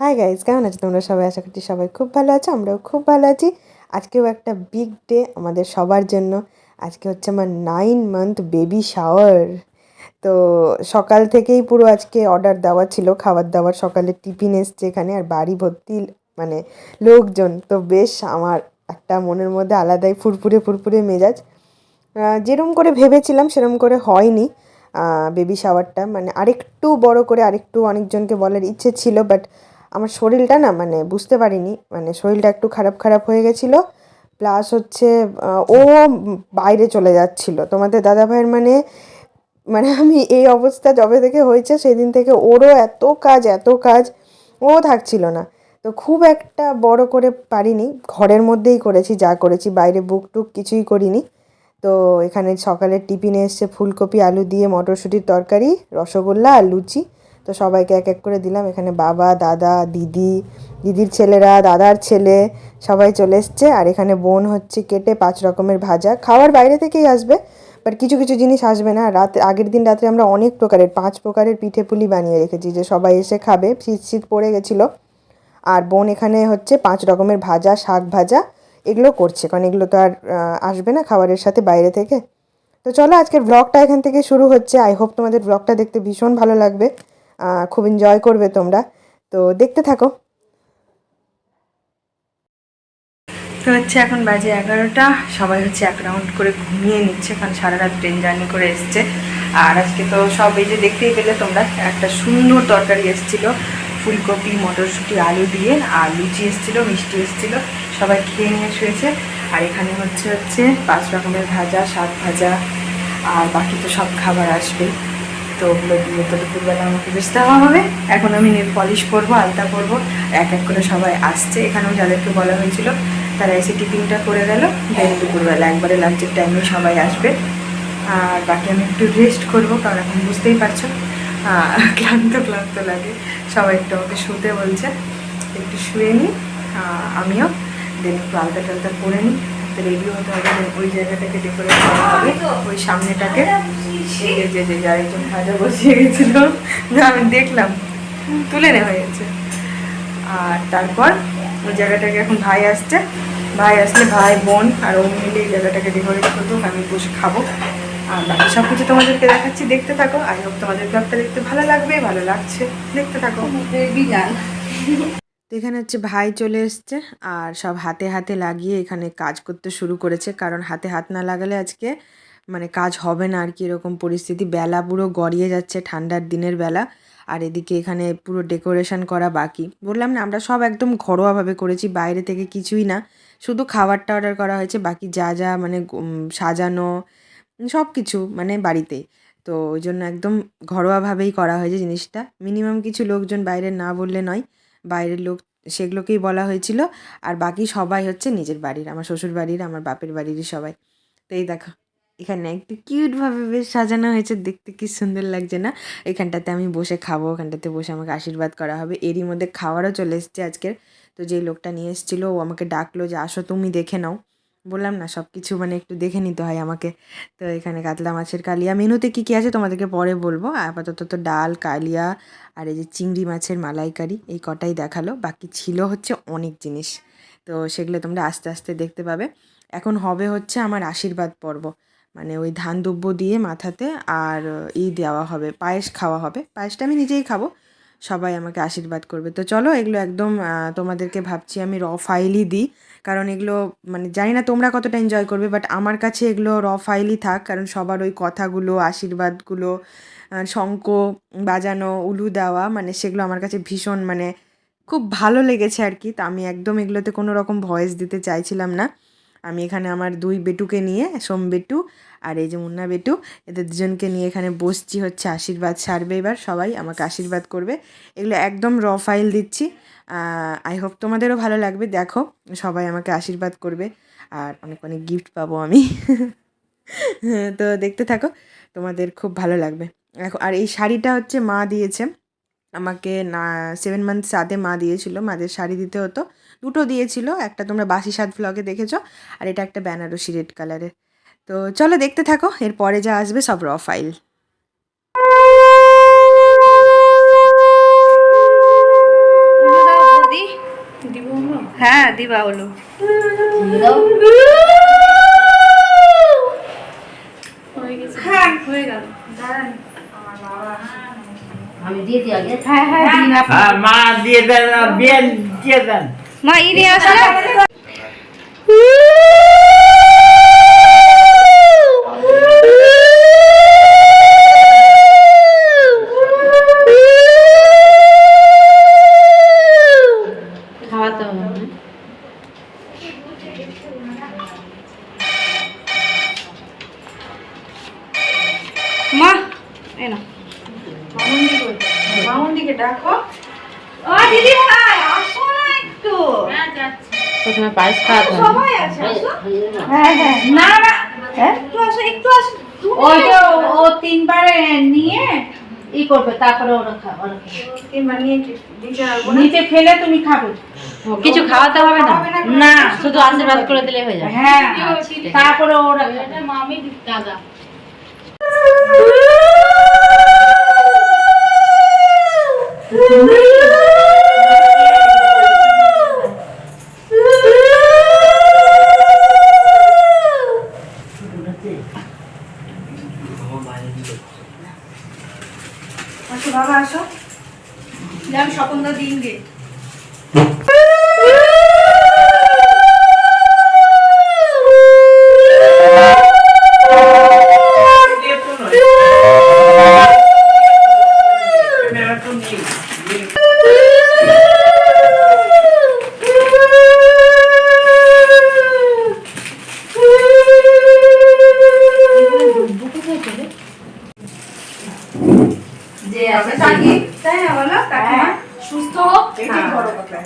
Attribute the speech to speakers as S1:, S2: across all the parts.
S1: Hi guys কেমন আছো তোমরা সবাই? আশা করছি সবাই খুব ভালো আছো, আমরাও খুব ভালো আছি। আজকেও একটা বিগ ডে আমাদের সবার জন্য। আজকে হচ্ছে আমার নাইন মান্থ বেবি শাওয়ার তো সকাল থেকেই পুরো আজকে অর্ডার দেওয়া ছিল, খাবার দাবার, সকালে টিফিন এসছে এখানে আর বাড়ি ভর্তি মানে লোকজন। তো বেশ আমার একটা মনের মধ্যে আলাদাই ফুরফুরে ফুরফুরে মেজাজ। যেরম করে ভেবেছিলাম, সেরম করে হয়নি বেবি শাওয়ারটা মানে আরেকটু বড় করে, আরেকটু অনেকজনকে বলার ইচ্ছে ছিল বাট আমার শরীরটা না মানে বুঝতে পারিনি মানে শরীরটা একটু খারাপ খারাপ হয়ে গেছিল। প্লাস হচ্ছে ও বাইরে চলে যাচ্ছিল। তোমাদের দাদা ভাইয়ের মানে মানে আমি এই অবস্থা যবে থেকে হয়েছে, সেদিন থেকে ওরও এত কাজ এত কাজ, ও থাকছিল না। তো খুব একটা বড় করে পারিনি, ঘরের মধ্যেই করেছি, যা করেছি, বাইরে বুক টুক কিছুই করিনি। তো এখানে সকালের টিফিনে এসছে ফুলকপি, আলু দিয়ে, মটরশুঁটির তরকারি, রসগোল্লা আর লুচি। তো সবাইকে এক এক করে দিলাম। এখানে বাবা, দাদা, দিদি, দিদির ছেলেরা, দাদার ছেলে সবাই চলে এসছে। আর এখানে বোন হচ্ছে কেটে পাঁচ রকমের ভাজা। খাওয়ার বাইরে থেকেই আসবে বাট কিছু কিছু জিনিস আসবে না। রাত, আগের দিন রাত্রে আমরা অনেক প্রকারের, পাঁচ প্রকারের পিঠে পুলি বানিয়ে রেখেছি, যে সবাই এসে খাবে। শীত শীত পড়ে গেছিল। আর বোন এখানে হচ্ছে পাঁচ রকমের ভাজা, শাক ভাজা, এগুলো করছে। কারণ এগুলো তো আর আসবে না খাবারের সাথে বাইরে থেকে। তো চলো আজকের ব্লগটা এখান থেকে শুরু হচ্ছে। আই হোপ তোমাদের ব্লগটা দেখতে ভীষণ ভালো লাগবে। খুব এনজয় করবে তোমরা। তো দেখতে থাকো। তো হচ্ছে এখন বাজে এগারোটা। সবাই হচ্ছে এক রাউন্ড করে ঘুমিয়ে নিচ্ছে, কারণ সারা রাত ট্রেন জার্নি করে এসছে। আর আজকে তো সব এই যে দেখতেই পেলে তোমরা, একটা সুন্দর তরকারি এসেছিল। ফুলকপি, মটরশুঁটি, আলু দিয়ে, আর লুচি এসেছিল, মিষ্টি এসেছিল। সবাই খেয়ে নিয়ে শুয়েছে। আর এখানে হচ্ছে হচ্ছে পাঁচ রকমের ভাজা, শাক ভাজা, আর বাকি তো সব খাবার আসবে। তো ওগুলো দিয়ে তো দুপুরবেলা আমাকে বেশ দেওয়া হবে। এখন আমি নেল পলিশ করব, আলতা করব। এক এক করে সবাই আসছে। এখানেও যাদেরকে বলা হয়েছিল, তারা এসে টিফিনটা করে গেল। দেন দুপুরবেলা একবারে লাঞ্চের টাইমে সবাই আসবে। আর বাকি আমি একটু রেস্ট করব, কারণ এখন বুঝতেই পারছ ক্লান্ত ক্লান্ত লাগে। সবাই একটু আমাকে শুতে বলছে। একটু শুয়ে নিই আমিও। দেন একটু আলতা টালতা করে নিই রেডি হতে হবে ওই জায়গাটাকে ডেকোরেট করা হবে। ওই সামনেটাকে। যে যে যার একজন ভাজা বসিয়ে গেছিল। আমি দেখলাম। তুলে নেওয়া হয়েছে আর তারপর ওই জায়গাটাকে এখন ভাই আসছে। ভাই আসলে ভাই, বোন আর ও মিলে এই জায়গাটাকে ডেকোরেট করব। আমি বসে খাব। আর বাকি সব কিছু তোমাদেরকে দেখাচ্ছি। দেখতে থাকো। আই হোপ তোমাদের ব্লগটা দেখতে ভালো লাগবে, ভালো লাগছে। দেখতে থাকো। তো এখানে হচ্ছে ভাই চলে এসছে আর সব হাতে হাতে লাগিয়ে এখানে কাজ করতে শুরু করেছে। কারণ হাতে হাত না লাগালে আজকে মানে কাজ হবে না আর কি, এরকম পরিস্থিতি। বেলা পুরো গড়িয়ে যাচ্ছে ঠান্ডার দিনের বেলা আর এদিকে এখানে পুরো ডেকোরেশন করা বাকি। বললাম না, আমরা সব একদম ঘরোয়াভাবে করেছি, বাইরে থেকে কিছুই না। শুধু খাবারটা অর্ডার করা হয়েছে, বাকি যা যা মানে সাজানো সব কিছু মানে বাড়িতেই তো ওই জন্য একদম ঘরোয়াভাবেই করা হয়েছে জিনিসটা। মিনিমাম কিছু লোকজন বাইরে না বললে নয়। বাইরের লোক, সেগুলোকেই বলা হয়েছিল। আর বাকি সবাই হচ্ছে নিজের বাড়ির, আমার শ্বশুর বাড়ির, আমার বাপের বাড়িরই সবাই। তো এই দেখো, এখানে একটু কিউটভাবে বেশ সাজানো হয়েছে, দেখতে কি সুন্দর লাগছে না? এখানটাতে আমি বসে খাব, ওখানটাতে বসে আমাকে আশীর্বাদ করা হবে। এরই মধ্যে খাওয়ারও চলে এসছে আজকের। তো যে লোকটা নিয়ে এসেছিল, ও আমাকে ডাকলো যে, আসো তুমি দেখে নাও। বললাম না সব কিছু মানে একটু দেখে নিতে হয় আমাকে। তো এখানে কাতলা মাছের কালিয়া মেনুতে কী কী আছে তোমাদেরকে পরে বলব। আপাতত তো ডাল, কালিয়া আর এই যে চিংড়ি মাছের মালাইকারি, এই কটাই দেখাল। বাকি ছিল হচ্ছে অনেক জিনিস। তো সেগুলো তোমরা আস্তে আস্তে দেখতে পাবে। এখন হবে হচ্ছে আমার আশীর্বাদ পর্ব। মানে ওই ধান দুব্য দিয়ে মাথাতে আর ই দেওয়া হবে, পায়েস খাওয়া হবে। পায়েসটা আমি নিজেই খাব। সবাই আমাকে আশীর্বাদ করবে। তো চলো এগুলো একদম তোমাদেরকে ভাবছি আমি র ফাইলই দিই। কারণ এগুলো মানে জানি না তোমরা কতটা এনজয় করবে বাট আমার কাছে এগুলো র ফাইলই থাক। কারণ সবার ওই কথাগুলো, আশীর্বাদগুলো শঙ্খ, বাজানো, উলু দেওয়া মানে সেগুলো আমার কাছে ভীষণ মানে খুব ভালো লেগেছে আর কি। তা আমি একদম এগুলোতে কোনো রকম ভয়েস দিতে চাইছিলাম না। আমি এখানে আমার দুই বেটুকে নিয়ে, সোম বেটু আর এই যে মুন্না বেটু, এদের দুজনকে নিয়ে এখানে বসছি হচ্ছে, আশীর্বাদ সারবে এবার সবাই, আমাকে আশীর্বাদ করবে। এগুলো একদম র ফাইল দিচ্ছি। আই হোপ তোমাদেরও ভালো লাগবে। দেখো, সবাই আমাকে আশীর্বাদ করবে আর অনেক অনেক গিফট পাবো আমি। তো দেখতে থাকো, তোমাদের খুব ভালো লাগবে। এখন আর এই শাড়িটা হচ্ছে মা দিয়েছে। আমাকে না সেভেন মান্থ সাথে মা দিয়েছিল, মাদের শাড়ি দিতে হতো। দুটো দিয়েছিল একটা তোমরা বাসি সাত ভ্লগে দেখেছ আর এটা একটা বেনারসি রেড কালারের তো চলো দেখতে থাকো এরপরে যা আসবে সব র ফাইল
S2: হ্যাঁ দিবা হলো হয়ে গেছে হয়ে গেল।
S3: আমি দিয়ে দিই আগে।
S2: হ্যাঁ হ্যাঁ দিন
S4: হ্যাঁ মা দিয়ে দেন বিয়ে দিয়ে দেন।
S2: মা ই নিয়ে আসো না
S3: খাওয়াতে হবে না
S2: মা এই না
S1: মামুন্দিকে ডাকো
S2: ও দিদি ভাই আসো না একটু
S3: প্রথমে পায়েস খাওয়াতে হবে
S2: সবাই আছে আসো
S3: হ্যাঁ হ্যাঁ
S2: না না একটু আসো একটু আসো।
S3: ওই যে ও- ও তিনবারে নিয়ে ই করবে তারপরে ওরা খাবে নিচে ফেলে তুমি খাবে। কিছু খাওয়াতে হবে না? না শুধু আশীর্বাদ করে দিলে হয়ে যাবে। হ্যাঁ। তারপরে ওরা মামি দাদা।
S1: এটাই বড় কথা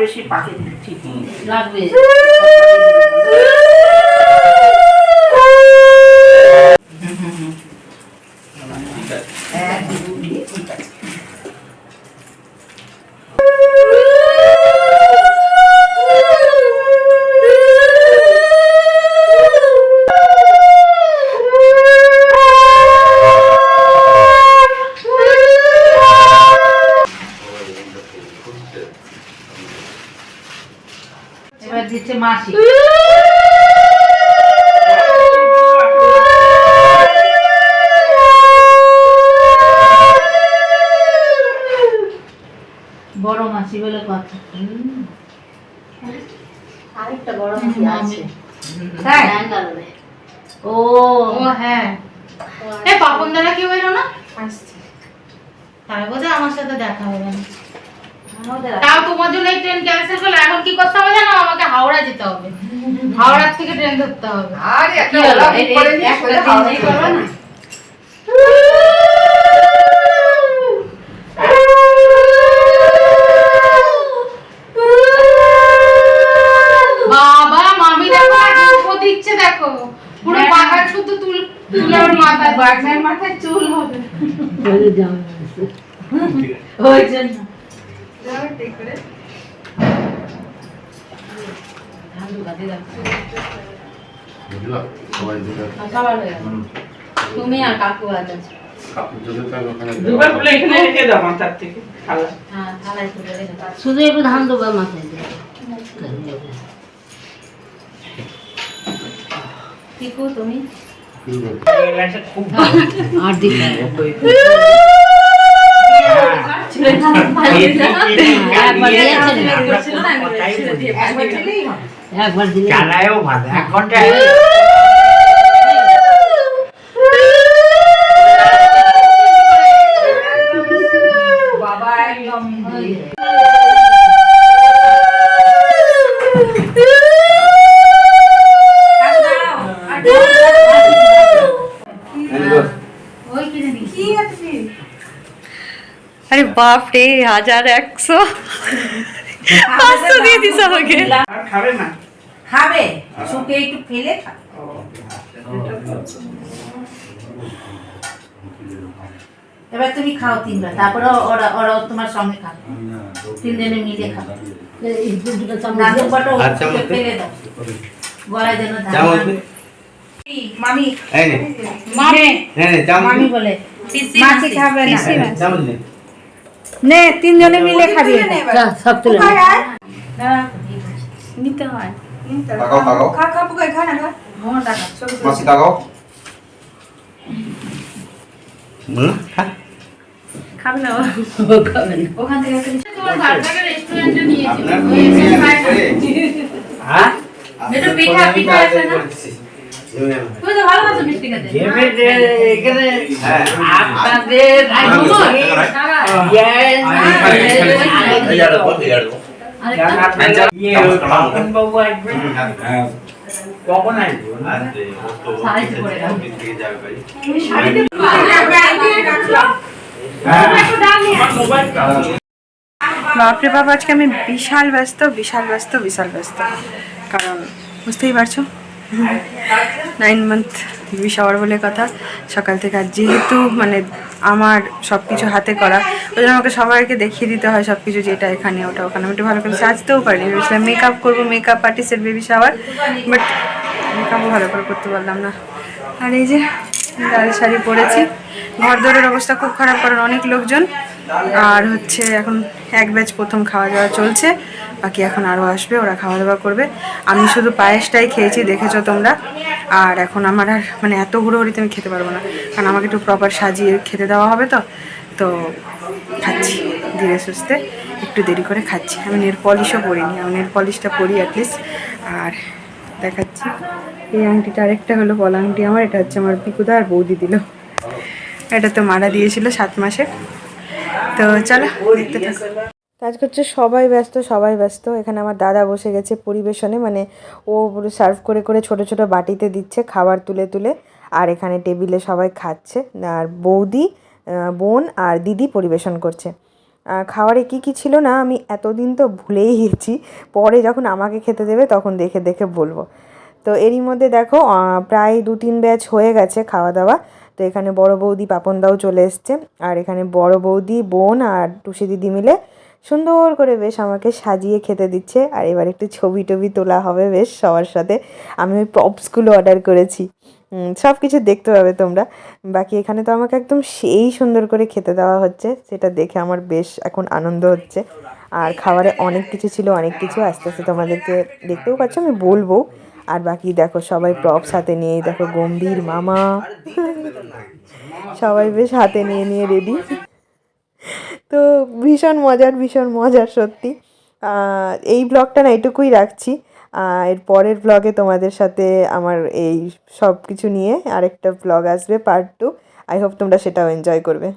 S4: বেশি পাকে ঠিক
S3: লাগবে। দিচ্ছে মাসি। বড় মাসি বলে কথা।
S5: আরেকটা বড় মাসি আছে।
S3: তাই
S5: ব্যাঙ্গালোরে
S3: ও হ্যাঁ।
S6: এ পাপন দাদা কেউ এলো না?
S1: আসছে।
S6: তাই বোধহয় আমার সাথে দেখা হবে না। তাও তোমার জন্য এই ট্রেন ক্যান্সেল করলে এখন কি করতে হবে জানো? আমাকে হাওড়া যেতে হবে। হাওড়ার থেকে ট্রেন ধরতে হবে।
S1: আর একটা? ওলা করে
S3: একটা দিন
S1: হাওড়া।
S3: না।
S1: বাগনার মাথায় চুল হবে।
S3: ওই জন্য। তুমি আর কাকু আছো হ্যাঁ।
S5: শুধু একটু ধান দেবো মাথায় দিয়ে
S3: তুমি?
S4: ভালো।
S5: আর দিকে একবার দিয়েছেন
S1: একবার দিলেই হবে
S5: একবার দিলে
S4: চালায়ও ভালো এক ঘণ্টা
S1: বাবা একদম
S3: ওই কিনে দিই
S1: কি আছে
S2: আরে বাপ রে হাজার একশো। পাঁচশো দিয়ে দিস আমাকে।
S4: খাবে না?
S3: খাবে। শুকে একটু ফেলে এবার তুমি খাও তিনবার তারপরে ওরা ওরা তোমার সঙ্গে খাবে। তিনজনে মিলে খাবে।
S5: এই দুটো চামচ
S3: নাচু
S5: দিয়ে-
S3: পাটো
S7: আর চামচ দে।
S3: ফেলে দাও। গলায় যেন।
S4: মামি।
S3: মামি।
S7: নে নে চামচ
S3: মামি
S7: নে।
S3: বলে মাছি খাবে না।
S7: নে,
S3: তিনজনে মিলে খাবি।
S5: সব তুলে
S6: নিতে হয়।
S8: তাকাও তাকাও।
S2: খা খা পুকাই খা না খা।
S3: আমার টাকা
S8: মাসি তাকাও।
S7: হুম, খা।
S6: খাবে না
S5: খাবে না।
S3: ওখান থেকে
S6: তোমার ঘর রেস্টুরেন্টে নিয়েছি
S7: আপনার
S6: ওই এসে খায় না।
S7: হ্যাঁ?
S6: একটু পিঠা পিঠা আছে না?
S7: এমনি
S6: তো ভালো মিষ্টি খেতে
S7: হ্যাঁ।
S3: আপনাদের
S6: বাবু।
S9: কখন আসব।
S1: বাপরে বাপ আজকে আমি বিশাল ব্যস্ত বিশাল ব্যস্ত বিশাল ব্যস্ত কারণ বুঝতেই পারছ নাইন মান্থ বেবি শাওয়ার বলে কথা। সকাল থেকে আর যেহেতু মানে আমার সব কিছু হাতে করা, ওই জন্য আমাকে সবাইকে দেখিয়ে দিতে হয় সব কিছু যেটা এখানে, ওটা ওখানে। আমি একটু ভালো করে সাজতেও পারি। ভেবেছিলাম মেকআপ করব মেকআপ আর্টিস্টের বেবি শাওয়ার বাট মেকআপও ভালো করে করতে পারলাম না। আর এই যে লাল শাড়ি পরেছি, ঘর দরের অবস্থা খুব খারাপ কারণ অনেক লোকজন। আর হচ্ছে এখন এক ব্যাচ প্রথম খাওয়া দাওয়া চলছে। বাকি এখন আরও আসবে, ওরা খাওয়া দাওয়া করবে। আমি শুধু পায়েসটাই খেয়েছি, দেখেছ তোমরা? আর এখন আমার আর মানে এত হুড়োহুড়িতে আমি খেতে পারব না। কারণ আমাকে একটু প্রপার সাজিয়ে খেতে দেওয়া হবে তো। তো খাচ্ছি, ধীরে সুস্থে। একটু দেরি করে খাচ্ছি। আমি নেল পলিশও পরিনি। আমি নেল পলিশটা পরি অ্যাটলিস্ট আর দেখাচ্ছি। এই আংটিটা আরেকটা হলো পলা আংটি আমার, এটা হচ্ছে আমার পিকুদা আর বৌদি দিল। এটা তো মারা দিয়েছিল সাত মাসে। তো চলো, দেখতে থাকো। কাজ করছে সবাই ব্যস্ত সবাই ব্যস্ত। এখানে আমার দাদা বসে গেছে পরিবেশনে মানে ও সার্ভ করে করে ছোট ছোট বাটিতে দিচ্ছে খাবার তুলে তুলে। আর এখানে টেবিলে সবাই খাচ্ছে। আর বৌদি বোন আর দিদি পরিবেশন করছে। খাবারে কি কি ছিল না, আমি এতদিন তো ভুলেই গেছি। পরে যখন আমাকে খেতে দেবে, তখন দেখে দেখে বলব। তো এরই মধ্যে দেখো প্রায় দু তিন ব্যাচ হয়ে গেছে খাওয়া দাওয়া তো এখানে বড় বৌদি পাপনদাও চলে এসছে। আর এখানে বড় বৌদি, বোন আর টুসি দিদি মিলে সুন্দর করে বেশ আমাকে সাজিয়ে খেতে দিচ্ছে। আর এবার একটু ছবি টবি তোলা হবে বেশ সবার সাথে। আমি ওই প্রপসগুলো অর্ডার করেছি। সব কিছু দেখতে পাবে তোমরা। বাকি এখানে তো আমাকে একদম সেই সুন্দর করে খেতে দেওয়া হচ্ছে, সেটা দেখে আমার বেশ এখন আনন্দ হচ্ছে। আর খাবারে অনেক কিছু ছিল, অনেক কিছু আস্তে আস্তে তোমাদেরকে দেখতেও পাচ্ছ, আমি বলব। আর বাকি দেখো, সবাই প্রপস হাতে নিয়েই দেখো গম্ভীর মামা। সবাই বেশ হাতে নিয়ে নিয়ে রেডি তো ভীষণ মজার ভীষণ মজার সত্যি। এই ব্লগটা না এটুকুই রাখছি। এর পরের ব্লগে তোমাদের সাথে আমার এই সব কিছু নিয়ে আরেকটা ব্লগ আসবে পার্ট টু আই হোপ তোমরা সেটাও এনজয় করবে।